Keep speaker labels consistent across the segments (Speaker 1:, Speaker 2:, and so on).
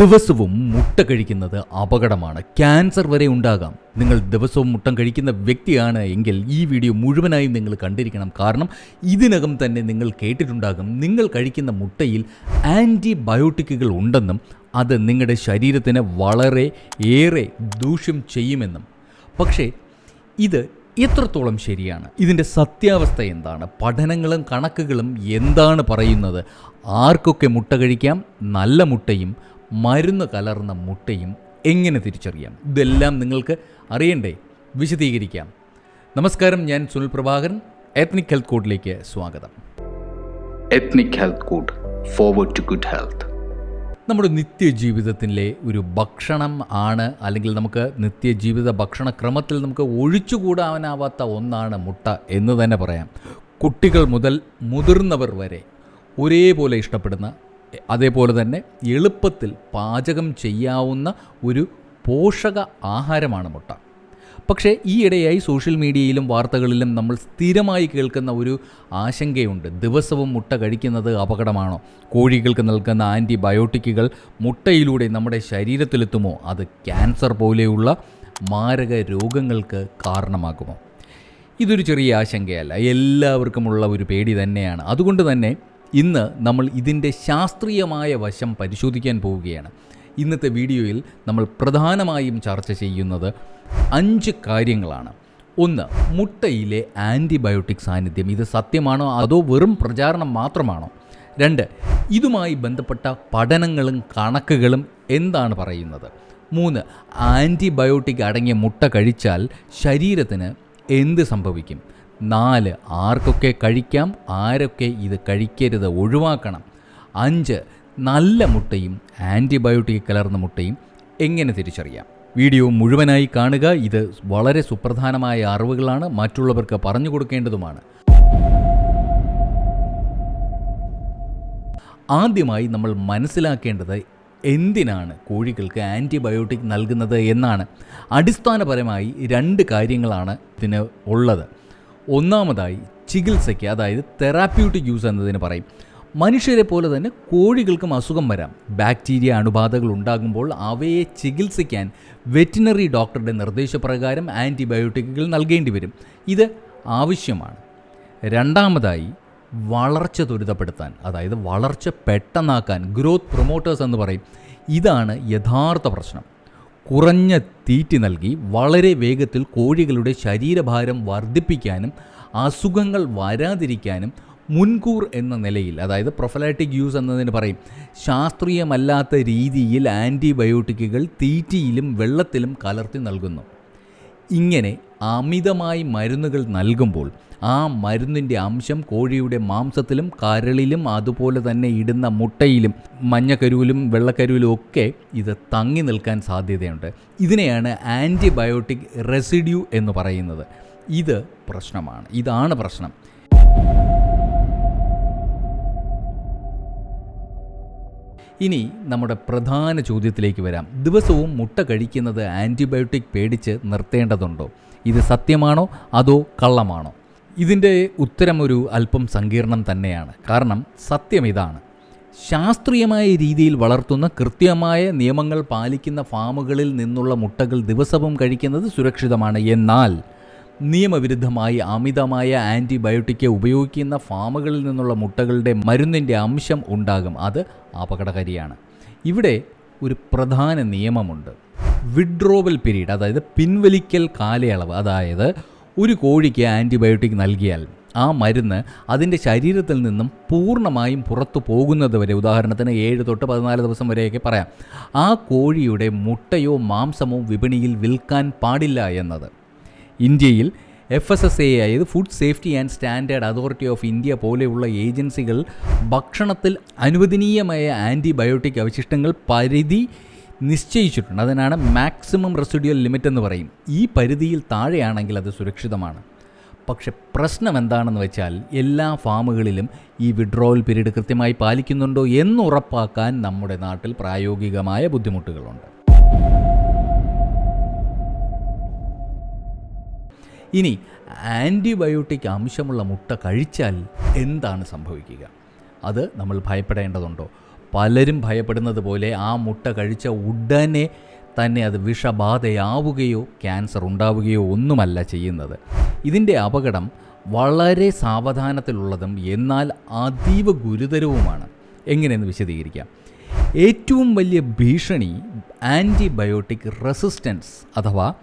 Speaker 1: ദിവസവും മുട്ട കഴിക്കുന്നത് അപകടമാണ്. ക്യാൻസർ വരെ ഉണ്ടാകാം. നിങ്ങൾ ദിവസവും മുട്ട കഴിക്കുന്ന വ്യക്തിയാണ് എങ്കിൽ ഈ വീഡിയോ മുഴുവനായും നിങ്ങൾ കണ്ടിരിക്കണം. കാരണം ഇതിനകം തന്നെ നിങ്ങൾ കേട്ടിട്ടുണ്ടാകും. നിങ്ങൾ കഴിക്കുന്ന മുട്ടയിൽ ആന്റിബയോട്ടിക്കുകൾ ഉണ്ടെന്നും അത് നിങ്ങളുടെ ശരീരത്തിന് വളരെ ഏറെ ദൂഷ്യം ചെയ്യുമെന്നും. പക്ഷേ ഇത് എത്രത്തോളം ശരിയാണ്? ഇതിന്റെ സത്യാവസ്ഥ എന്താണ്? പഠനങ്ങളും കണക്കുകളും എന്താണ് പറയുന്നത്? ആർക്കൊക്കെ മുട്ട കഴിക്കാം? നല്ല മുട്ടയും മരുന്ന് കലർന്ന മുട്ടയും എങ്ങനെ തിരിച്ചറിയാം? ഇതെല്ലാം നിങ്ങൾക്ക് അറിയണ്ടേ? വിശദീകരിക്കാം. നമസ്കാരം ഞാൻ സുനിൽ പ്രഭാകരൻ. എത്നിക് ഹെൽത്ത് കോഡിലേക്ക് സ്വാഗതം.
Speaker 2: Ethnic health code forward to good health
Speaker 1: നമ്മുടെ നിത്യജീവിതത്തിലെ ഒരു ഭക്ഷണം ആണ് അല്ലെങ്കിൽ നമുക്ക് നിത്യജീവിത ഭക്ഷണക്രമത്തിൽ നമുക്ക് ഒഴിച്ചുകൂടാനാവാത്ത ഒന്നാണ് മുട്ട എന്ന് തന്നെ പറയാം. കുട്ടികൾ മുതൽ മുതിർന്നവർ വരെ ഒരേപോലെ ഇഷ്ടപ്പെടുന്ന അതേപോലെ തന്നെ എളുപ്പത്തിൽ പാചകം ചെയ്യാവുന്ന ഒരു പോഷക ആഹാരമാണ് മുട്ട. പക്ഷേ ഈയിടെയായി സോഷ്യൽ മീഡിയയിലും വാർത്തകളിലും നമ്മൾ സ്ഥിരമായി കേൾക്കുന്ന ഒരു ആശങ്കയുണ്ട്. ദിവസവും മുട്ട കഴിക്കുന്നത് അപകടമാണോ? കോഴികൾക്ക് നൽകുന്ന ആന്റിബയോട്ടിക്കുകൾ മുട്ടയിലൂടെ നമ്മുടെ ശരീരത്തിലെത്തുമോ? അത് ക്യാൻസർ പോലെയുള്ള മാരക രോഗങ്ങൾക്ക് കാരണമാകുമോ? ഇതൊരു ചെറിയ ആശങ്കയല്ല. എല്ലാവർക്കുമുള്ള ഒരു പേടി തന്നെയാണ്. അതുകൊണ്ട് തന്നെ ഇന്ന് നമ്മൾ ഇതിന്റെ ശാസ്ത്രീയമായ വശം പരിശോധിക്കാൻ പോവുകയാണ്. ഇന്നത്തെ വീഡിയോയിൽ നമ്മൾ പ്രധാനമായും ചർച്ച ചെയ്യുന്നത് അഞ്ച് കാര്യങ്ങളാണ്. ഒന്ന് മുട്ടയിലെ ആന്റിബയോട്ടിക് സാന്നിധ്യം. ഇത് സത്യമാണോ അതോ വെറും പ്രചാരണം മാത്രമാണോ? രണ്ട് ഇതുമായി ബന്ധപ്പെട്ട പഠനങ്ങളും കണക്കുകളും എന്താണ് പറയുന്നത്? മൂന്ന് ആന്റിബയോട്ടിക് അടങ്ങിയ മുട്ട കഴിച്ചാൽ ശരീരത്തിന് എന്ത് സംഭവിക്കും? നാല് ആർക്കൊക്കെ കഴിക്കാം ആരൊക്കെ ഇത് കഴിക്കരുത് ഒഴിവാക്കണം. അഞ്ച് നല്ല മുട്ടയും ആന്റിബയോട്ടിക് കലർന്ന മുട്ടയും എങ്ങനെ തിരിച്ചറിയാം? വീഡിയോ മുഴുവനായി കാണുക ഇത് വളരെ സുപ്രധാനമായ അറിവുകളാണ് മറ്റുള്ളവർക്ക് പറഞ്ഞു കൊടുക്കേണ്ടതുമാണ്. ആദ്യമായി നമ്മൾ മനസ്സിലാക്കേണ്ടത് എന്തിനാണ് കോഴികൾക്ക് ആന്റിബയോട്ടിക് നൽകുന്നത് എന്നാണ്. അടിസ്ഥാനപരമായി രണ്ട് കാര്യങ്ങളാണ് ഇതിന് ഉള്ളത്. ഒന്നാമതായി ചികിത്സയ്ക്ക് അതായത് തെറാപ്യൂട്ടിക് യൂസ് എന്നതിന് പറയും. മനുഷ്യരെ പോലെ തന്നെ കോഴികൾക്കും അസുഖം വരാം. ബാക്ടീരിയ അണുബാധകൾ ഉണ്ടാകുമ്പോൾ അവയെ ചികിത്സിക്കാൻ വെറ്റിനറി ഡോക്ടറുടെ നിർദ്ദേശപ്രകാരം ആന്റിബയോട്ടിക്കുകൾ നൽകേണ്ടി വരും. ഇത് ആവശ്യമാണ്. രണ്ടാമതായി വളർച്ച ത്വരിതപ്പെടുത്താൻ അതായത് വളർച്ച പെട്ടെന്നാക്കാൻ ഗ്രോത്ത് പ്രൊമോട്ടേഴ്സ് എന്ന് പറയും. ഇതാണ് യഥാർത്ഥ പ്രശ്നം. കുറഞ്ഞ തീറ്റി നൽകി വളരെ വേഗത്തിൽ കോഴികളുടെ ശരീരഭാരം വർദ്ധിപ്പിക്കാനും അസുഖങ്ങൾ വരാതിരിക്കാനും മുൻകൂർ എന്ന നിലയിൽ അതായത് പ്രൊഫലാറ്റിക് യൂസ് എന്നതിന് പറയും ശാസ്ത്രീയമല്ലാത്ത രീതിയിൽ ആന്റിബയോട്ടിക്കുകൾ തീറ്റിയിലും വെള്ളത്തിലും കലർത്തി നൽകുന്നു. ഇങ്ങനെ അമിതമായി മരുന്നുകൾ നൽകുമ്പോൾ ആ മരുന്നിന്റെ അംശം കോഴിയുടെ മാംസത്തിലും കരളിലും അതുപോലെ തന്നെ ഇടുന്ന മുട്ടയിലും മഞ്ഞക്കരുവിലും വെള്ളക്കരുവിലും ഒക്കെ ഇത് തങ്ങി നിൽക്കാൻ സാധ്യതയുണ്ട്. ഇതിനെയാണ് ആന്റിബയോട്ടിക് റെസിഡ്യൂ എന്ന് പറയുന്നത്. ഇത് പ്രശ്നമാണ്. ഇതാണ് പ്രശ്നം. ഇനി നമ്മുടെ പ്രധാന ചോദ്യത്തിലേക്ക് വരാം. ദിവസവും മുട്ട കഴിക്കുന്നത് ആന്റിബയോട്ടിക് പേടിച്ച് നിർത്തേണ്ടതുണ്ടോ? ഇത് സത്യമാണോ? അതോ കള്ളമാണോ? ഇതിന്റെ ഉത്തരം ഒരു അല്പം സങ്കീർണം തന്നെയാണ്. കാരണം സത്യം ഇതാണ്. ശാസ്ത്രീയമായ രീതിയിൽ വളർത്തുന്ന കൃത്യമായ നിയമങ്ങൾ പാലിക്കുന്ന ഫാമുകളിൽ നിന്നുള്ള മുട്ടകൾ ദിവസവും കഴിക്കുന്നത് സുരക്ഷിതമാണ്. എന്നാൽ നിയമവിരുദ്ധമായി അമിതമായ ആന്റിബയോട്ടിക് ഉപയോഗിക്കുന്ന ഫാമുകളിൽ നിന്നുള്ള മുട്ടകളുടെ മരുന്നിന്റെ അംശം ഉണ്ടാകും. അത് അപകടകാരിയാണ്. ഇവിടെ ഒരു പ്രധാന നിയമമുണ്ട്. വിഡ്രോവൽ പീരീഡ് അതായത് പിൻവലിക്കൽ കാലയളവ് അതായത് ഒരു കോഴിക്ക് ആന്റിബയോട്ടിക് നൽകിയാൽ ആ മരുന്ന് അതിന്റെ ശരീരത്തിൽ നിന്നും പൂർണമായും പുറത്തു പോകുന്നത് വരെ ഉദാഹരണത്തിന് ഏഴ് തൊട്ട് പതിനാല് ദിവസം വരെയൊക്കെ പറയാം ആ കോഴിയുടെ മുട്ടയോ മാംസമോ വിപണിയിൽ വിൽക്കാൻ പാടില്ല എന്നത്. ഇന്ത്യയിൽ എഫ് എസ് എസ് എ അതായത് food safety and standard authority of India പോലെയുള്ള ഏജൻസികൾ ഭക്ഷണത്തിൽ അനുവദനീയമായ ആന്റിബയോട്ടിക് അവശിഷ്ടങ്ങൾ പരിധി നിശ്ചയിച്ചിട്ടുണ്ട്. അതിനാണ് മാക്സിമം റെസിഡ്യൂൽ ലിമിറ്റ് എന്ന് പറയും. ഈ പരിധിയിൽ താഴെയാണെങ്കിൽ അത് സുരക്ഷിതമാണ്. പക്ഷെ പ്രശ്നം എന്താണെന്ന് വെച്ചാൽ എല്ലാ ഫാമുകളിലും ഈ വിഡ്രോവൽ പീരീഡ് കൃത്യമായി പാലിക്കുന്നുണ്ടോ എന്ന് ഉറപ്പാക്കാൻ നമ്മുടെ നാട്ടിൽ പ്രായോഗികമായ ബുദ്ധിമുട്ടുകളുണ്ട്. ഇനി ആന്റിബയോട്ടിക് അംശമുള്ള മുട്ട കഴിച്ചാൽ എന്താണ് സംഭവിക്കുക? അത് നമ്മൾ ഭയപ്പെടേണ്ടതുണ്ടോ? പലരും ഭയപ്പെടുന്നത് പോലെ ആ മുട്ട കഴിച്ച ഉടനെ തന്നെ അത് വിഷബാധയാവുകയോ ക്യാൻസർ ഉണ്ടാവുകയോ ഒന്നുമല്ല ചെയ്യുന്നത്. ഇതിന്റെ അപകടം വളരെ സാവധാനത്തിലുള്ളതും എന്നാൽ അതീവ ഗുരുതരവുമാണ്. എങ്ങനെയെന്ന് വിശദീകരിക്കാം. ഏറ്റവും വലിയ ഭീഷണി ആന്റിബയോട്ടിക് റെസിസ്റ്റൻസ് അഥവാ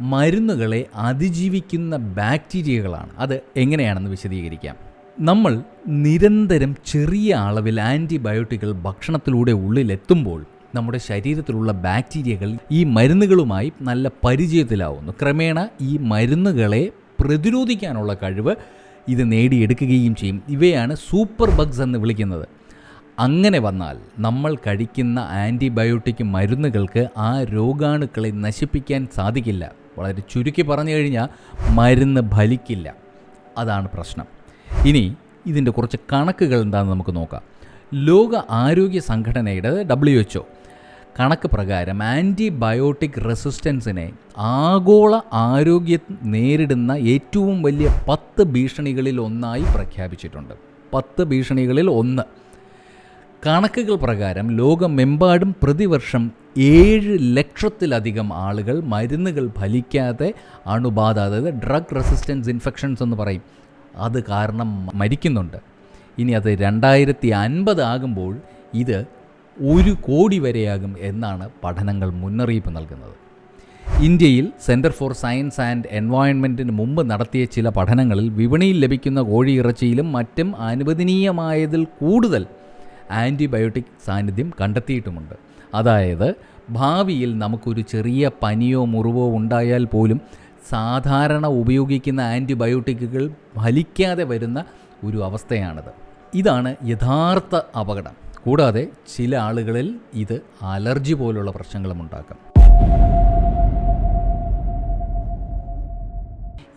Speaker 1: മരുന്നുകളെ അതിജീവിക്കുന്ന ബാക്ടീരിയകളാണ് അത് എങ്ങനെയാണെന്ന് വിശദീകരിക്കാം. നമ്മൾ നിരന്തരം ചെറിയ അളവിൽ ആന്റിബയോട്ടിക്കുകൾ ഭക്ഷണത്തിലൂടെ ഉള്ളിലെത്തുമ്പോൾ നമ്മുടെ ശരീരത്തിലുള്ള ബാക്ടീരിയകൾ ഈ മരുന്നുകളുമായി നല്ല പരിചയത്തിലാവുന്നു. ക്രമേണ ഈ മരുന്നുകളെ പ്രതിരോധിക്കാനുള്ള കഴിവ് ഇത് നേടിയെടുക്കുകയും ചെയ്യും. ഇവയാണ് സൂപ്പർ ബഗ്സ് എന്ന് വിളിക്കുന്നത്. അങ്ങനെ വന്നാൽ നമ്മൾ കഴിക്കുന്ന ആന്റിബയോട്ടിക് മരുന്നുകൾക്ക് ആ രോഗാണുക്കളെ നശിപ്പിക്കാൻ സാധിക്കില്ല. വളരെ ചുരുക്കി പറഞ്ഞു കഴിഞ്ഞാൽ മരുന്ന് ഫലിക്കില്ല. അതാണ് പ്രശ്നം. ഇനി ഇതിന്റെ കുറച്ച് കണക്കുകൾ എന്താണെന്ന് നമുക്ക് നോക്കാം. ലോക ആരോഗ്യ സംഘടനയുടെ ഡബ്ല്യു എച്ച് കണക്ക് പ്രകാരം ആന്റിബയോട്ടിക് റെസിസ്റ്റൻസിനെ ആഗോള ആരോഗ്യം നേരിടുന്ന ഏറ്റവും വലിയ പത്ത് ഭീഷണികളിൽ ഒന്നായി പ്രഖ്യാപിച്ചിട്ടുണ്ട്. പത്ത് ഭീഷണികളിൽ ഒന്ന്. കണക്കുകൾ പ്രകാരം ലോകമെമ്പാടും പ്രതിവർഷം ഏഴ് ലക്ഷത്തിലധികം ആളുകൾ മരുന്നുകൾ ഫലിക്കാതെ അണുബാധ അതായത് ഡ്രഗ് റെസിസ്റ്റൻസ് ഇൻഫെക്ഷൻസ് എന്ന് പറയും. അത് കാരണം മരിക്കുന്നുണ്ട്. ഇനി അത് രണ്ടായിരത്തി അൻപത് ആകുമ്പോൾ ഇത് ഒരു കോടി വരെയാകും എന്നാണ് പഠനങ്ങൾ മുന്നറിയിപ്പ് നൽകുന്നത്. ഇന്ത്യയിൽ സെന്റർ ഫോർ സയൻസ് ആൻഡ് എൻവയോൺമെന്റിന് മുമ്പ് നടത്തിയ ചില പഠനങ്ങളിൽ വിപണിയിൽ ലഭിക്കുന്ന കോഴിയിറച്ചിയിലും മറ്റും അനുവദനീയമായതിൽ കൂടുതൽ ആന്റിബയോട്ടിക് സാന്നിധ്യം കണ്ടെത്തിയിട്ടുമുണ്ട്. അതായത് ഭാവിയിൽ നമുക്കൊരു ചെറിയ പനിയോ മുറിവോ ഉണ്ടായാൽ പോലും സാധാരണ ഉപയോഗിക്കുന്ന ആന്റിബയോട്ടിക്കുകൾ ഫലിക്കാതെ വരുന്ന ഒരു അവസ്ഥയാണിത്. ഇതാണ് യഥാർത്ഥ അപകടം. കൂടാതെ ചില ആളുകളിൽ ഇത് അലർജി പോലുള്ള പ്രശ്നങ്ങളും ഉണ്ടാക്കാം.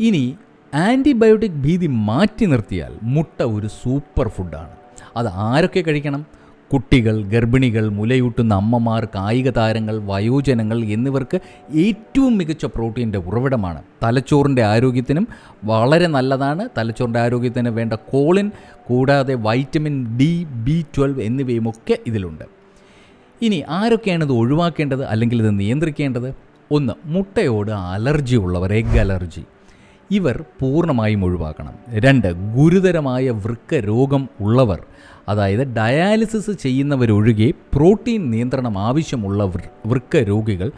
Speaker 1: ഇനി ആന്റിബയോട്ടിക് ഭീതി മാറ്റി നിർത്തിയാൽ മുട്ട ഒരു സൂപ്പർ ഫുഡാണ്. അത് ആരൊക്കെ കഴിക്കണം? കുട്ടികൾ ഗർഭിണികൾ മുലയൂട്ടുന്ന അമ്മമാർ കായിക താരങ്ങൾ വയോജനങ്ങൾ എന്നിവർക്ക് ഏറ്റവും മികച്ച പ്രോട്ടീന്റെ ഉറവിടമാണ്. തലച്ചോറിന്റെ ആരോഗ്യത്തിനും വളരെ നല്ലതാണ്. തലച്ചോറിന്റെ ആരോഗ്യത്തിന് വേണ്ട കോളിൻ കൂടാതെ വൈറ്റമിൻ ഡി ബി ട്വൽവ് എന്നിവയുമൊക്കെ ഇതിലുണ്ട്. ഇനി ആരൊക്കെയാണ് ഇത് ഒഴിവാക്കേണ്ടത് അല്ലെങ്കിൽ ഇത് നിയന്ത്രിക്കേണ്ടത്? ഒന്ന് മുട്ടയോട് അലർജി ഉള്ളവർ എഗ് അലർജി ഇവർ പൂർണമായും ഒഴിവാക്കണം. രണ്ട് ഗുരുതരമായ വൃക്ക രോഗം ഉള്ളവർ അതായത് ഡയാലിസിസ് ചെയ്യുന്നവരൊഴികെ പ്രോട്ടീൻ നിയന്ത്രണം ആവശ്യമുള്ള വൃക്ക രോഗികൾ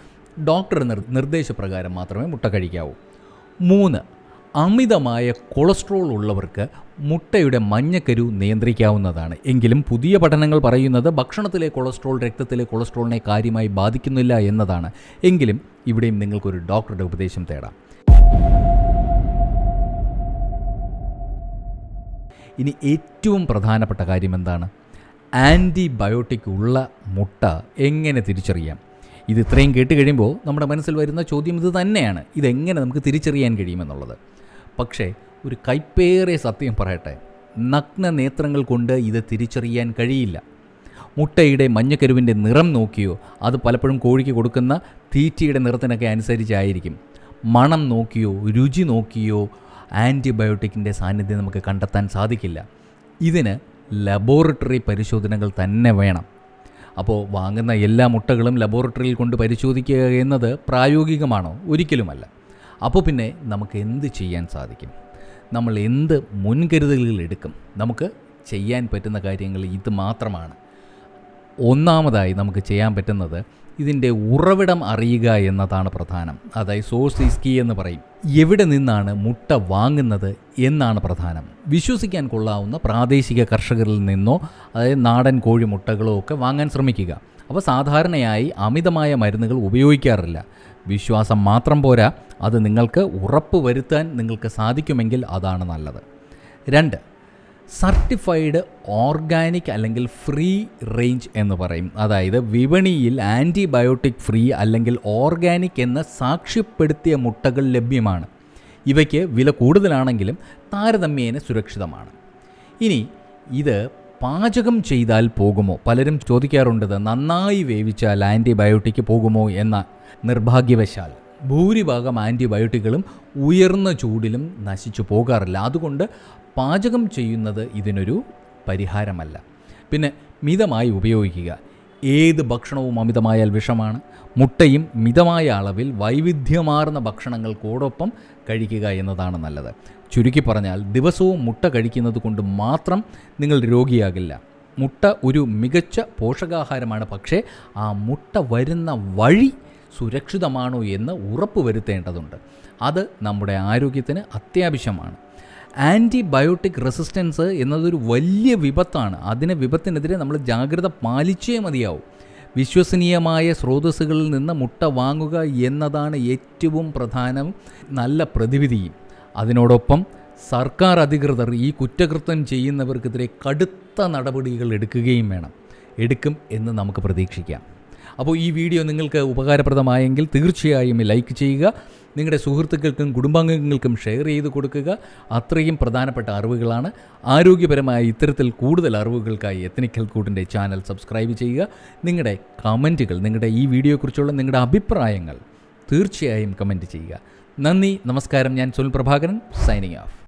Speaker 1: ഡോക്ടർ നിർ നിർദ്ദേശപ്രകാരം മാത്രമേ മുട്ട കഴിക്കാവൂ. മൂന്ന് അമിതമായ കൊളസ്ട്രോൾ ഉള്ളവർക്ക് മുട്ടയുടെ മഞ്ഞക്കരു നിയന്ത്രിക്കാവുന്നതാണ്. എങ്കിലും പുതിയ പഠനങ്ങൾ പറയുന്നത് ഭക്ഷണത്തിലെ കൊളസ്ട്രോൾ രക്തത്തിലെ കൊളസ്ട്രോളിനെ കാര്യമായി ബാധിക്കുന്നില്ല എന്നതാണ്. എങ്കിലും ഇവിടെയും നിങ്ങൾക്കൊരു ഡോക്ടറുടെ ഉപദേശം തേടാം. ഇനി ഏറ്റവും പ്രധാനപ്പെട്ട കാര്യം എന്താണ് ആന്റിബയോട്ടിക് ഉള്ള മുട്ട എങ്ങനെ തിരിച്ചറിയാം? ഇത് ഇത്രയും കേട്ട് കഴിയുമ്പോൾ നമ്മുടെ മനസ്സിൽ വരുന്ന ചോദ്യം ഇത് തന്നെയാണ്. ഇതെങ്ങനെ നമുക്ക് തിരിച്ചറിയാൻ കഴിയുമെന്നുള്ളത്. പക്ഷേ ഒരു കൈപ്പേറിയ സത്യം പറയട്ടെ. നഗ്ന നേത്രങ്ങൾ കൊണ്ട് ഇത് തിരിച്ചറിയാൻ കഴിയില്ല. മുട്ടയുടെ മഞ്ഞക്കരുവിന്റെ നിറം നോക്കിയോ അത് പലപ്പോഴും കോഴിക്ക് കൊടുക്കുന്ന തീറ്റയുടെ നിറത്തിനൊക്കെ അനുസരിച്ചായിരിക്കും. മണം നോക്കിയോ രുചി നോക്കിയോ ആന്റിബയോട്ടിക്കിന്റെ സാന്നിധ്യം നമുക്ക് കണ്ടെത്താൻ സാധിക്കില്ല. ഇതിന് ലബോറട്ടറി പരിശോധനകൾ തന്നെ വേണം. അപ്പോൾ വാങ്ങുന്ന എല്ലാ മുട്ടകളും ലബോറട്ടറിയിൽ കൊണ്ട് പരിശോധിക്കുക എന്നത് പ്രായോഗികമാണോ? ഒരിക്കലുമല്ല. അപ്പോൾ പിന്നെ നമുക്ക് എന്ത് ചെയ്യാൻ സാധിക്കും? നമ്മൾ എന്ത് മുൻകരുതലുകൾ എടുക്കും? നമുക്ക് ചെയ്യാൻ പറ്റുന്ന കാര്യങ്ങൾ ഇത് മാത്രമാണ്. ഒന്നാമതായി നമുക്ക് ചെയ്യാൻ പറ്റുന്നത് ഇതിന്റെ ഉറവിടം അറിയുക എന്നതാണ് പ്രധാനം. അതായത് സോഴ്സ് ഈസ് കീ എന്ന് പറയും. എവിടെ നിന്നാണ് മുട്ട വാങ്ങുന്നത് എന്നാണ് പ്രധാനം. വിശ്വസിക്കാൻ കൊള്ളാവുന്ന പ്രാദേശിക കർഷകരിൽ നിന്നോ അതായത് നാടൻ കോഴി മുട്ടകളോ ഒക്കെ വാങ്ങാൻ ശ്രമിക്കുക. അപ്പോൾ സാധാരണയായി അമിതമായ മരുന്നുകൾ ഉപയോഗിക്കാറില്ല. വിശ്വാസം മാത്രം പോരാ. അത് നിങ്ങൾക്ക് ഉറപ്പ് വരുത്താൻ നിങ്ങൾക്ക് സാധിക്കുമെങ്കിൽ അതാണ് നല്ലത്. രണ്ട് സർട്ടിഫൈഡ് ഓർഗാനിക് അല്ലെങ്കിൽ ഫ്രീ റേഞ്ച് എന്ന് പറയും. അതായത് വിപണിയിൽ ആന്റിബയോട്ടിക് ഫ്രീ അല്ലെങ്കിൽ ഓർഗാനിക് എന്ന് സാക്ഷ്യപ്പെടുത്തിയ മുട്ടകൾ ലഭ്യമാണ്. ഇവയ്ക്ക് വില കൂടുതലാണെങ്കിലും താരതമ്യേന സുരക്ഷിതമാണ്. ഇനി ഇത് പാചകം ചെയ്താൽ പോകുമോ? പലരും ചോദിക്കാറുണ്ടത് നന്നായി വേവിച്ചാൽ ആന്റിബയോട്ടിക് പോകുമോ എന്ന നിർഭാഗ്യവശാൽ. ഭൂരിഭാഗം ആന്റിബയോട്ടിക്കുകളും ഉയർന്ന ചൂടിലും നശിച്ചു പോകാറില്ല. അതുകൊണ്ട് പാചകം ചെയ്യുന്നത് ഇതിനൊരു പരിഹാരമല്ല. പിന്നെ മിതമായി ഉപയോഗിക്കുക. ഏത് ഭക്ഷണവും അമിതമായാൽ വിഷമാണ്. മുട്ടയും മിതമായ അളവിൽ വൈവിധ്യമാർന്ന ഭക്ഷണങ്ങൾ ഭക്ഷണങ്ങൾക്കോടൊപ്പം കഴിക്കുക എന്നതാണ് നല്ലത്. ചുരുക്കി പറഞ്ഞാൽ ദിവസവും മുട്ട കഴിക്കുന്നത് കൊണ്ട് മാത്രം നിങ്ങൾ രോഗിയാകില്ല. മുട്ട ഒരു മികച്ച പോഷകാഹാരമാണ്. പക്ഷേ ആ മുട്ട വരുന്ന വഴി സുരക്ഷിതമാണോ എന്ന് ഉറപ്പ് വരുത്തേണ്ടതുണ്ട് അത് നമ്മുടെ ആരോഗ്യത്തിന് അത്യാവശ്യമാണ്. ആന്റിബയോട്ടിക് റെസിസ്റ്റൻസ് എന്നതൊരു വലിയ വിപത്താണ്. അതിനെ വിപത്തിനെതിരെ നമ്മൾ ജാഗ്രത പാലിച്ചേ മതിയാവും. വിശ്വസനീയമായ സ്രോതസ്സുകളിൽ നിന്ന് മുട്ട വാങ്ങുക എന്നതാണ് ഏറ്റവും പ്രധാനം നല്ല പ്രതിവിധിയും. അതിനോടൊപ്പം സർക്കാർ അധികൃതർ ഈ കുറ്റകൃത്യം ചെയ്യുന്നവർക്കെതിരെ കടുത്ത നടപടികൾ എടുക്കുകയും വേണം. എടുക്കും എന്ന് നമുക്ക് പ്രതീക്ഷിക്കാം. അപ്പോൾ ഈ വീഡിയോ നിങ്ങൾക്ക് ഉപകാരപ്രദമായെങ്കിൽ തീർച്ചയായും ലൈക്ക് ചെയ്യുക നിങ്ങളുടെ സുഹൃത്തുക്കൾക്കും കുടുംബാംഗങ്ങൾക്കും ഷെയർ ചെയ്ത് കൊടുക്കുക. അത്രയും പ്രധാനപ്പെട്ട അറിവുകളാണ്. ആരോഗ്യപരമായ ഇത്തരത്തിൽ കൂടുതൽ അറിവുകൾക്കായി എത്തനിക്കൽ കൂട്ടിന്റെ ചാനൽ സബ്സ്ക്രൈബ് ചെയ്യുക. നിങ്ങളുടെ കമന്റുകൾ നിങ്ങളുടെ ഈ വീഡിയോയെക്കുറിച്ചുള്ള നിങ്ങളുടെ അഭിപ്രായങ്ങൾ തീർച്ചയായും കമന്റ് ചെയ്യുക. നന്ദി നമസ്കാരം. ഞാൻ സുനിൽ പ്രഭാകരൻ സൈനിങ് ഓഫ്.